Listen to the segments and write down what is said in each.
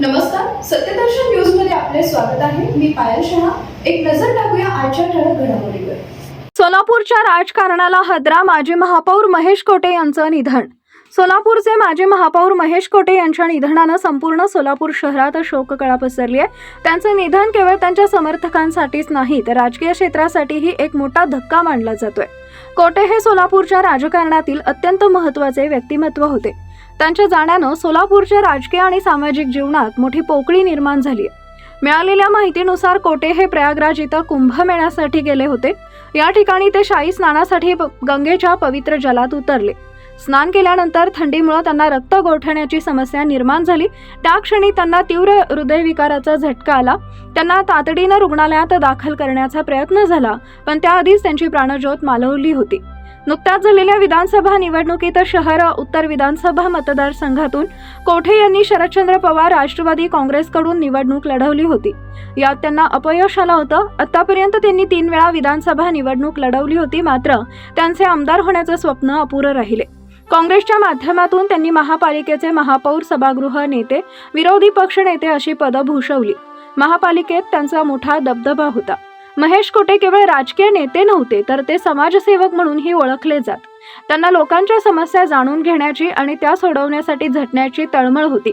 नमस्कार सत्यदर्शन न्यूजमध्ये आपले स्वागत आहे. मी पायल शहा. एक नजर टाकूया आजच्या ठळक घडामोडीवर. सोलापूरच्या राजकारणाला हदरा माजी महापौर महेश कोटे यांचं निधन. सोलापूरचे माजी महापौर महेश कोटे यांच्या निधनानं संपूर्ण सोलापूर शहरात शोककळा पसरली आहे. त्यांचं निधन केवळ त्यांच्या समर्थकांसाठीच नाही तर राजकीय क्षेत्रासाठीही एक मोठा धक्का मानला जातोय. कोटे हे सोलापूरच्या राजकारणातील अत्यंत महत्त्वाचे व्यक्तिमत्व होते. त्यांच्या जाण्यानं सोलापूरच्या राजकीय आणि सामाजिक जीवनात मोठी पोकळी निर्माण झाली आहे. मिळालेल्या माहितीनुसार कोटे हे प्रयागराज इथं कुंभमेळ्यासाठी गेले होते. या ठिकाणी ते शाही स्नानासाठी गंगेच्या पवित्र जलात उतरले. स्नान केल्यानंतर थंडीमुळे त्यांना रक्त गोठण्याची समस्या निर्माण झाली. त्या क्षणी त्यांना तीव्र हृदयविकाराचा झटका आला. त्यांना तातडीनं रुग्णालयात दाखल करण्याचा प्रयत्न झाला पण त्याआधीच त्यांची प्राणज्योत मालवली होती. नुकत्याच झालेल्या विधानसभा निवडणुकीत शहर उत्तर विधानसभा मतदारसंघातून कोठे यांनी शरदचंद्र पवार राष्ट्रवादी काँग्रेसकडून निवडणूक लढवली होती. यात त्यांना अपयश आलं होतं. आतापर्यंत त्यांनी तीन वेळा विधानसभा निवडणूक लढवली होती मात्र त्यांचे आमदार होण्याचं स्वप्न अपुरं राहिले. काँग्रेसच्या माध्यमातून त्यांनी महापालिकेचे महापौर सभागृह नेते विरोधी पक्ष नेते अशी पदं भूषवली. महापालिकेत त्यांचा मोठा दबदबा होता. महेश कोटे केवळ राजकीय नेते नव्हते तर ते समाजसेवक म्हणूनही ओळखले जात. त्यांना लोकांच्या समस्या जाणून घेण्याची आणि त्या सोडवण्यासाठी झटण्याची तळमळ होती.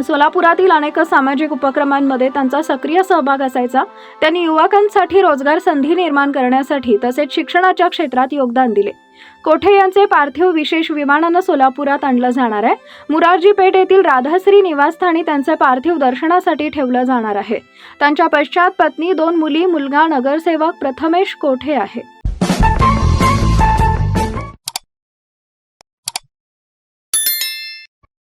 सोलापुरातील अनेक सामाजिक उपक्रमांमध्ये त्यांचा सक्रिय सहभाग असायचा. त्यांनी युवकांसाठी रोजगार संधी निर्माण करण्यासाठी तसेच शिक्षणाच्या क्षेत्रात योगदान दिले. कोठे यांचे पार्थिव विशेष विमानानं सोलापुरात आणलं जाणार आहे? मुरारजी पेठ येथील राधाश्री निवासस्थानी त्यांचे पार्थिव दर्शनासाठी ठेवलं जाणार आहे. त्यांच्या पश्चात पत्नी दोन मुली मुलगा नगरसेवक प्रथमेश कोठे आहे?